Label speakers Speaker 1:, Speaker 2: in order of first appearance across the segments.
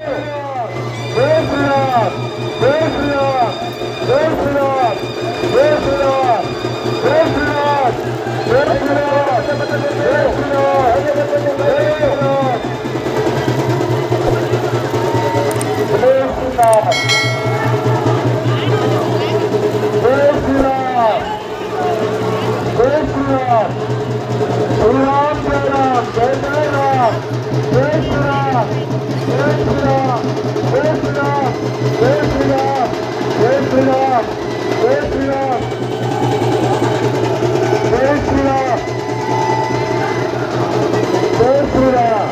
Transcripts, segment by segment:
Speaker 1: Let's go! Sriram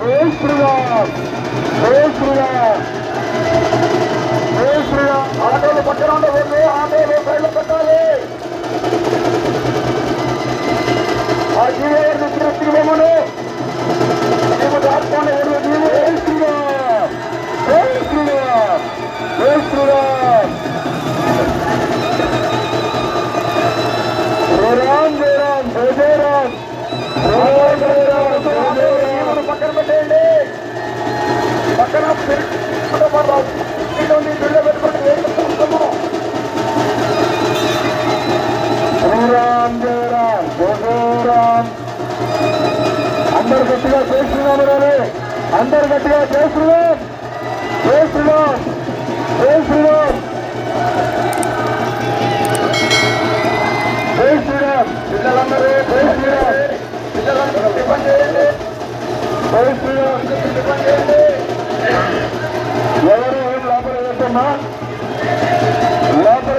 Speaker 1: Hey, Sridhar! Hey, Sridhar! ఆటోలు పట్టడం ఆటోలు రైళ్ళు కట్టాలి ఆ జీవోని తిరుగుమను మేము రాష్ట్రాన్ని జయరామ్ జయరామ్ జయ జయరామ్ పక్కన పెట్టేయండి. పక్కన గట్టిగా చేస్తున్నాము కానీ అందరు గట్టిగా చేస్తున్నాం చేస్తున్నాం చేస్తున్నాం పిల్లలందరూ పిల్లలందరూ చేయండి. ఎవరు లోపల వెళ్తున్నా లోపల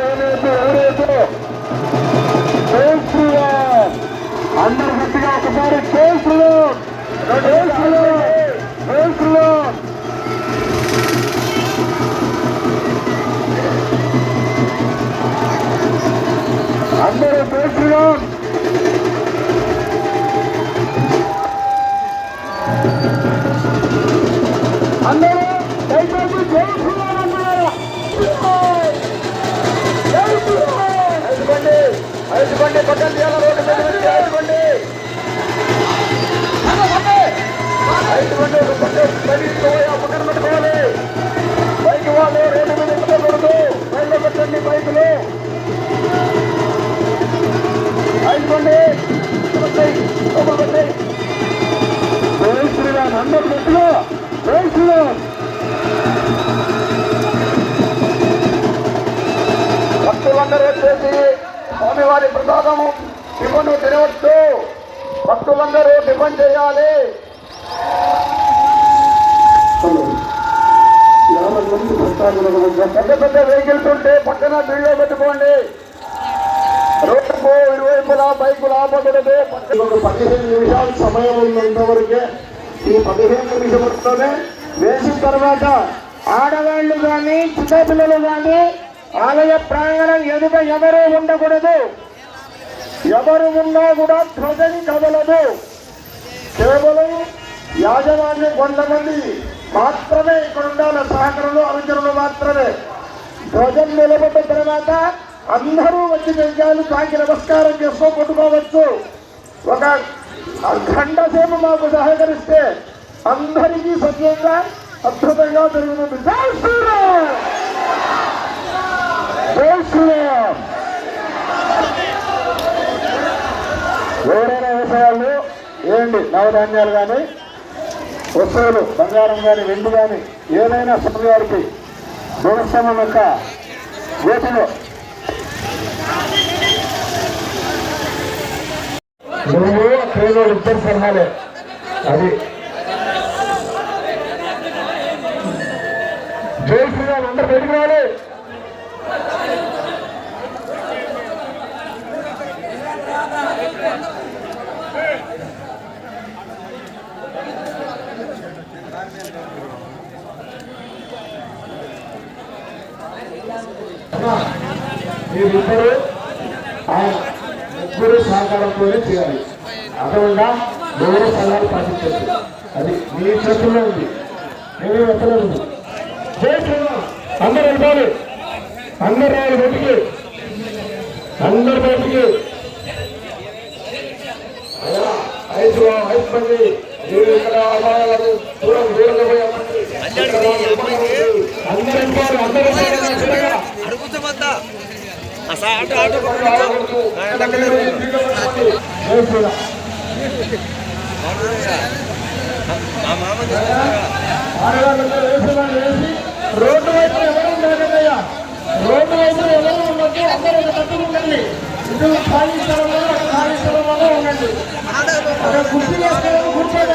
Speaker 1: ప్రసాదము టిఫన్ తినవచ్చు భక్తులందరూ టిఫన్ చేయాలి. పెద్ద పెద్ద వెహికల్స్ ఉంటే పక్కన బిల్లు పెట్టుకోండి. రోడ్డుకు ఇరువైపులా బైకులు ఆపకూడదు.
Speaker 2: పదిహేను నిమిషాలు సమయం ఉన్నంత వరకే ఈ పదిహేను నిమిషాలతోనే వేసిన తర్వాత
Speaker 1: ఆడవాళ్ళు కానీ చిన్నపిల్లలు కానీ ఆలయ ప్రాంగణం ఎదుట ఎవరు ఉండకూడదు. ఎవరు ఉన్నా కూడా ప్రజని కదలదు. కేవలం యాజమాన్యం కొంతమంది మాత్రమే ఇక్కడ ఉండాలి సహకరణలు అనుచరులు మాత్రమే. ధ్వజం నిలబడ్డ తర్వాత అందరూ వచ్చి వెంకాయలు తాకి నమస్కారం చేసుకో కొట్టుకోవచ్చు. ఒక గంట సేపు మాకు సహకరిస్తే అందరికీ సత్యంగా అద్భుతంగా జరుగుతుంది జై శ్రీరామ్. జై శ్రీరామ్. ఎవరైనా వ్యవసాయాలు ఏంటి? నవధాన్యాలు కానీ వస్తువులు బంగారం కానీ వెండి కానీ ఏదైనా స్వామివారికి దేవస్థానం యొక్క వేటిలో. నువ్వు ట్రైన్ ఇద్దరు సలహాలే అది జై శ్రీరామ్ అందరు బయటికి రావాలి. మీరిద్దరు ఆ ముగ్గురు సహకారంతోనే చేయాలి. అదనంగా ఎవరు సలహాలు పాటించండి అది మీ చేతుల్లో ఉంది. నేను ఎక్కడ ఉంది. అందరూ వెళ్ళాలి అందరు రావాలి బయటికి. అందరు బయటికి. ఐదు ఐదు మంది. మీరు ఇక్కడ అమ్మాయిలు దూరం దూరంగా పోయి అమ్మండి. ఇక్కడ అందరూ వెళ్ళిపోవాలి, అందరూ రోడ్డు వైపు ఎవరు ఉండకయ్యా రోడ్డు వైపు ఎవరు అందరూ ఒక తట్టుకు ఉండండి ఇటు ఖాళీ ఖాళీ ఉండండి అక్కడ కుర్చీ కూర్చోండి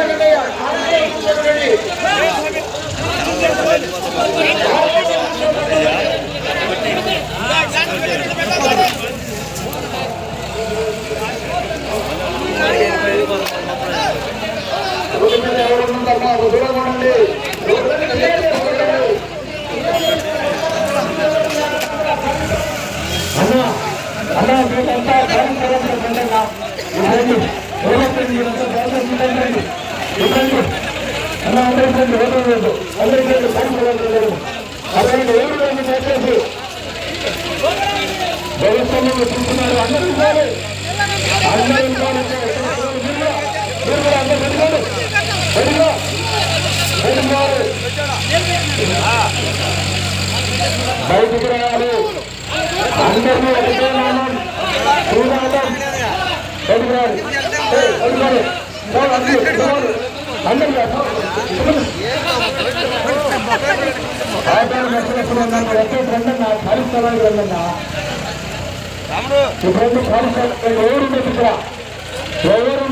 Speaker 1: బయటికి రావాలి అందరినీ ఒకటే నామం చూడటం బయటికి రావాలి అందరికీ ఆధారం ఎప్పుడెప్పుడు ఉన్నాను ఎక్కడ రెండన్నా పరిస్థితులు రెండన్నా ఇప్పుడు పరిస్థితులు ఎవరు ఎవరు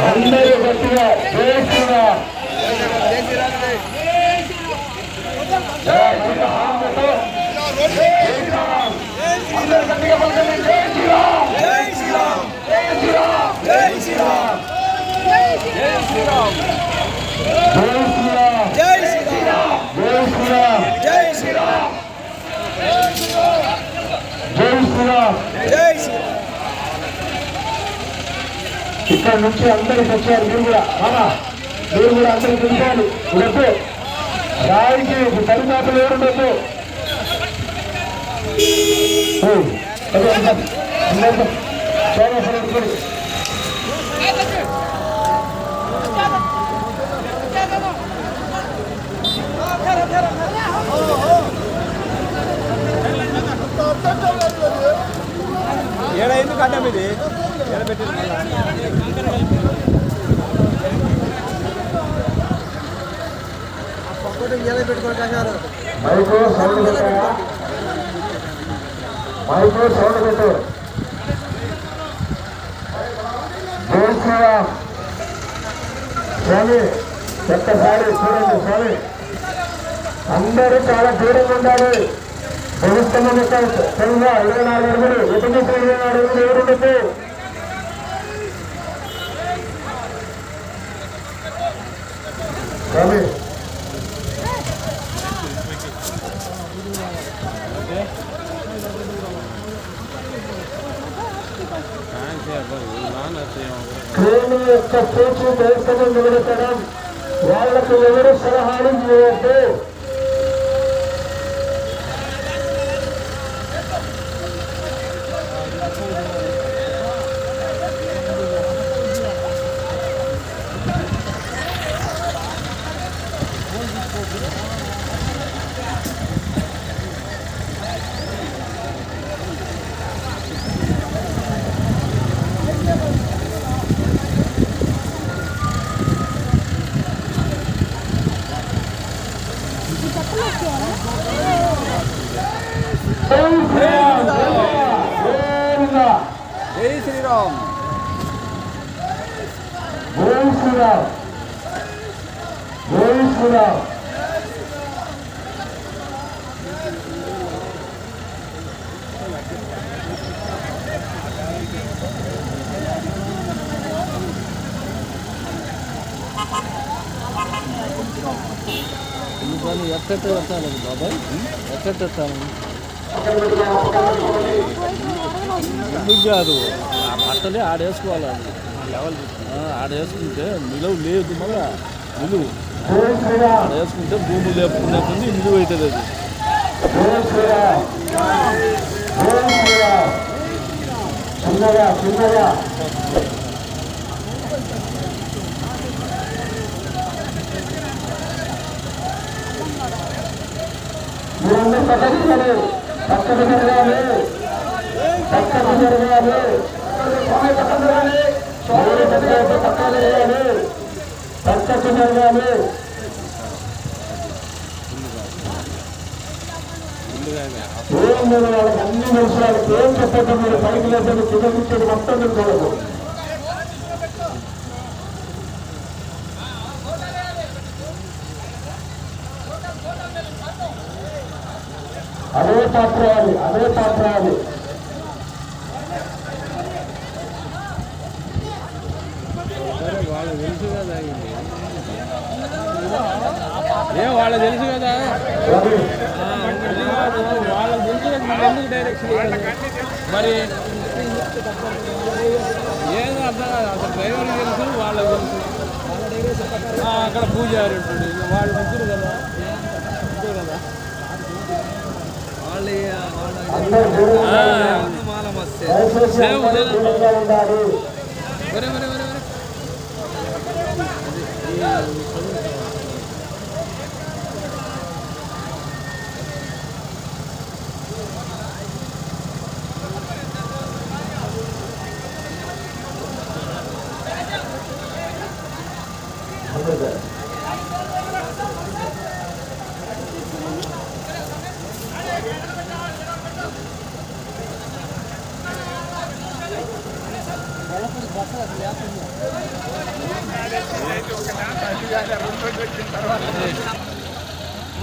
Speaker 1: అందరూ గట్టిగా చేస్తున్నా అందరూ గట్టిగా పలకండి ఇక్కడ నుంచి అందరికి వచ్చారు మీరు కూడా బాబా మీరు కూడా అందరికి పిలిచారు ఉండద్దు? రాయికి పరిమాతలు ఎవరుండద్దు చాలా సరే.
Speaker 3: ఏడ ఎందుకు అడ్డం ఇది? ఏడ పెట్టి
Speaker 1: మైక్రో సౌండ్ పెట్టాయా మైక్రో సౌండ్ పెట్టు. జై శ్రీరామ్. స్వామి ఒక్కసారి చూడండి స్వామి. అందరూ చాలా దూరంగా ఉండాలి. ప్రభుత్వం సంఖ్య ఇరవై నాలుగు అడుగులు ఉపన్యాసం యొక్క పూచి బహిష్కరణ నిలబెట్టడం వాళ్ళకు ఎవరు సలహాలు చేయొద్దు ఇవ్వద్దు
Speaker 3: శ్రీరామ్.
Speaker 1: జై శ్రీరామ్. జై శ్రీరామ్.
Speaker 3: ఎక్కడ వస్తాను బాబాయ్? ఎక్కడ వస్తాను ఎందుకు కాదు? ఆ బట్టలే ఆడేసుకోవాలి లెవెల్ ఆడేసుకుంటే నిలువ లేదు మళ్ళా. నిలువు. ఆడేసుకుంటే భూములు లేకుండా కొంది నిలువ అవుతుంది అది.
Speaker 1: జై శ్రీరామ్ మీరందరూ పక్కకి జరగాలి జరగాలి పక్కన జరగాలి స్వామి జరగాలి ఏం లేదు వాళ్ళకి అన్ని తెలుసు వాళ్ళకి ఏం చెప్పండి పైకి లేదని కిందకిచ్చేది మొత్తం మీరు అదే పాత్ర అది అదే పాత్ర అది
Speaker 3: వాళ్ళు తెలుసు కదా ఏం వాళ్ళకి తెలుసు ఎందుకు డైరెక్షన్ మరి ఏదో అర్థం కాదు అసలు డ్రైవర్కి తెలుసు వాళ్ళకి తెలుసు. అక్కడ పూజారి ఉంటుంది వాళ్ళు ముగ్గురు కదా అంతే కదా వాళ్ళు
Speaker 1: అందరూ దూరంగా
Speaker 3: మాల మస్తే
Speaker 1: దయచేసి అందరూ దూరంగా ఉండాలి
Speaker 3: వరే వరే వరే వరే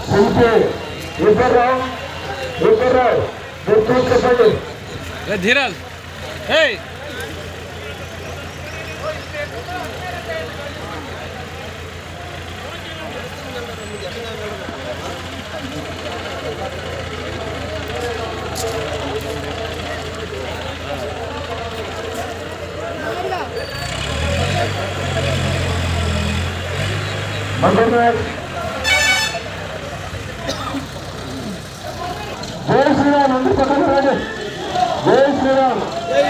Speaker 1: శిల్పి ఇద్దరు ఇద్దరు గుర్తు చెప్పండి
Speaker 3: ఏ ధీరజ్ ఏయ్
Speaker 1: మంత్రి జై శ్రీరామ్ అందరు పక్కన రండి జై శ్రీరామ్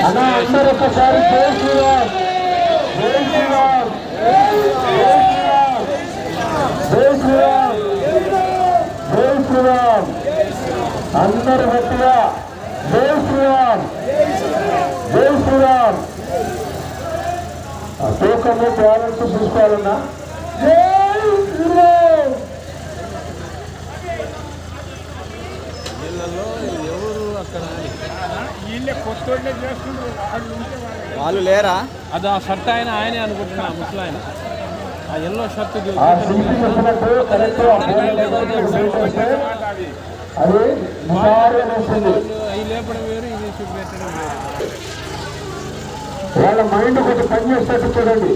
Speaker 1: అన్న అందరు ఒకసారి జై శ్రీరామ్. జై శ్రీరామ్. జై శ్రీరామ్. జై శ్రీరామ్. అందరు గట్టిగా జై శ్రీరామ్. జై శ్రీరామ్. తూకము బ్యాలెన్స్ చూసుకోవాలన్నా జై శ్రీరామ్
Speaker 3: వీళ్ళలో ఎవరు అక్కడ వాళ్ళు లేరా? అది ఆ షర్ట్ ఆయన ఆయనే అనుకుంటున్నా ముసలి ఆయన. ఆ ఎల్లో షర్ట్ అవి లేపడం వేరు ఇది చూపెట్టడం వేరు
Speaker 1: వాళ్ళ మైండ్ కొంచెం పని చేసేట్టు చూడండి.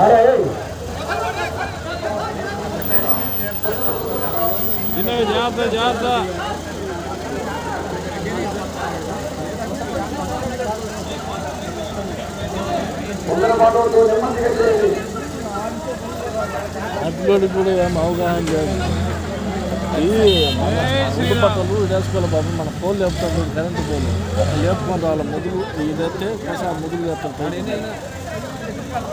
Speaker 1: అరే
Speaker 3: చిన్నవి జాగ్రత్త జాగ్రత్త
Speaker 1: ముందర పాటు నెమ్మదిగా చేయండి
Speaker 3: అట్లోకి కూడా ఏం అవగాహన లేదు ఈ ముందు పక్కలు వేసుకోవాలి బాబు మన పోల్ లేపుతాం కరెంటు పోలు. లేపుకొని వాళ్ళ ముదుగు ఇదైతే కొంచెం ముదుగు లేపుతారు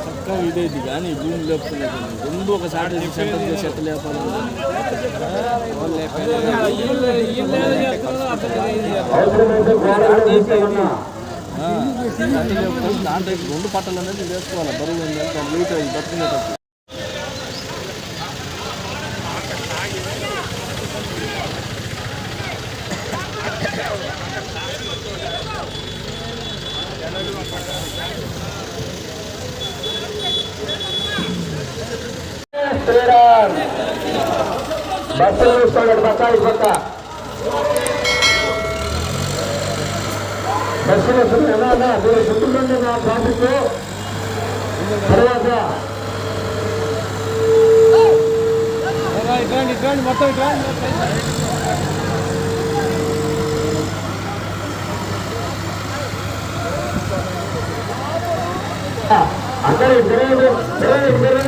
Speaker 3: చక్కగా ఇదేది కానీ భూమి లేపుతున్నది రెండు ఒకసారి సెంటర్ చేసి ఎట్ట లేపాలి.
Speaker 4: దాంట్లో రెండు పట్టలు అనేది వేసుకోవాలి. బరువు ఉంది దాని వెయిట్ అయ్యి
Speaker 5: శ్రీరామ్ బస్సులు చూసుకోండి పక్క పక్క బస్సులు వస్తుంది ఎలా మీరు చుట్టుకుంటే నా ట్రాఫిక్ తర్వాత
Speaker 4: ఇట్లాంటి ఇట్లాంటి మొత్తం ఇట్లాంటి
Speaker 5: అందరూ ఇద్దరు ఇద్దరు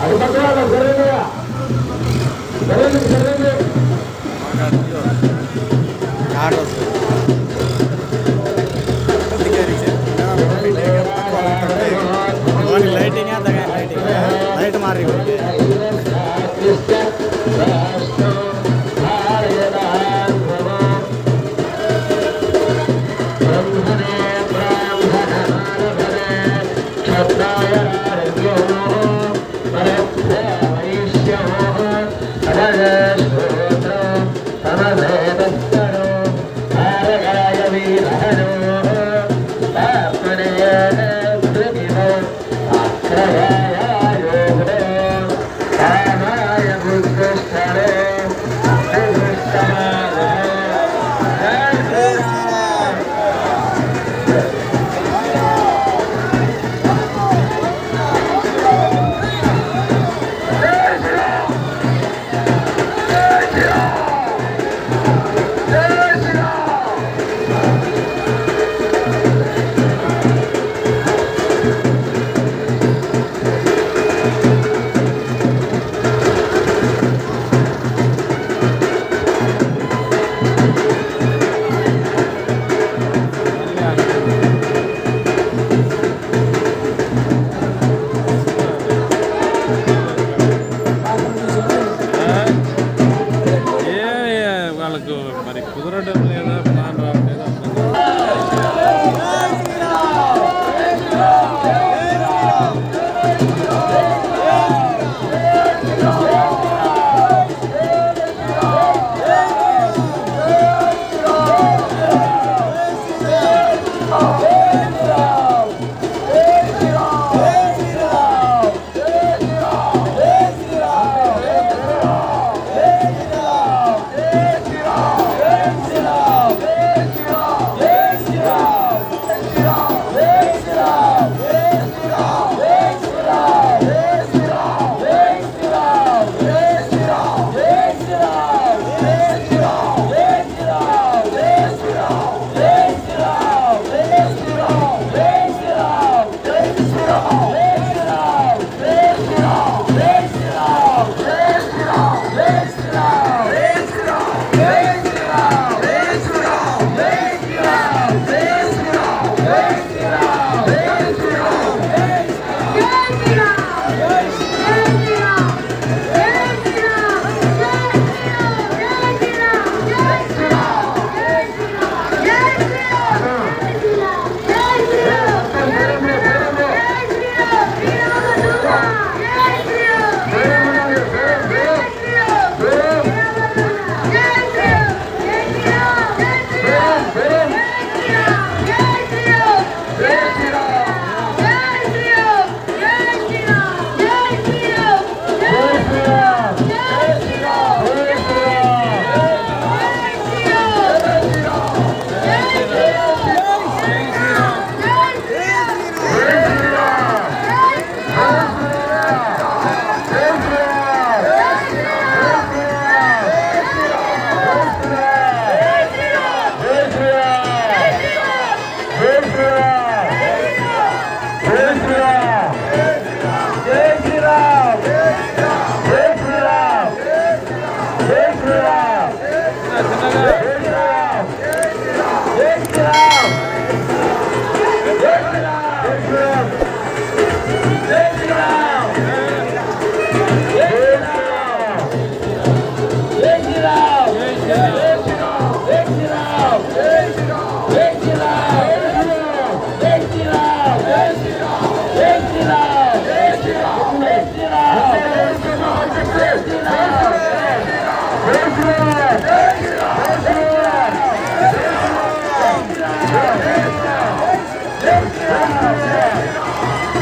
Speaker 5: అది పక్కన జరగలేదా జరగలేదు జరగలేదు
Speaker 1: లైటింగ్ లైటింగ్ లైట్ మారి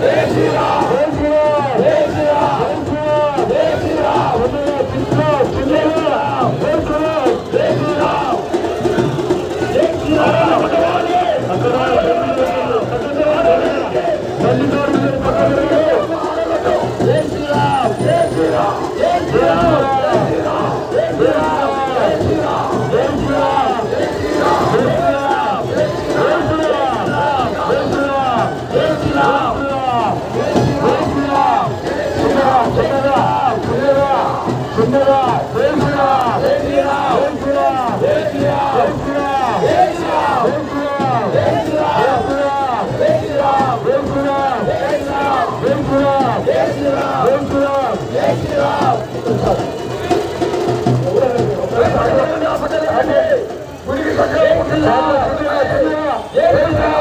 Speaker 5: Yeah.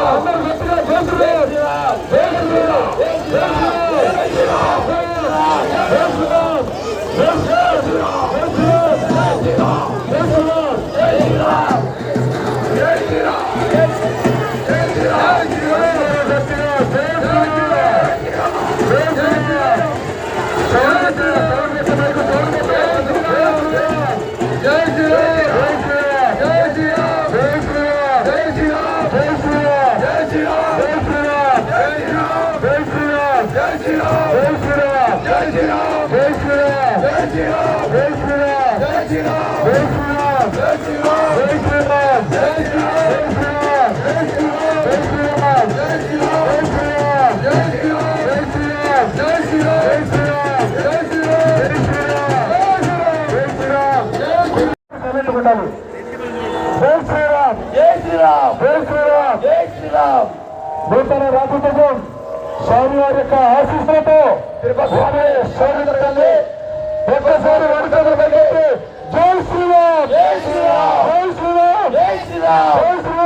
Speaker 1: అందరూ ఉండాలి జై శ్రీరామ్. జై శ్రీరామ్. జై శ్రీరామ్. జై శ్రీరామ్. నూతన రాజప్రభం స్వామి వారి యొక్క ఆశీస్సులతో స్వామి ఒక్కసారి వడుకలు జై శ్రీరామ్. జై శ్రీరామ్. జై శ్రీరామ్. జై శ్రీరామ్.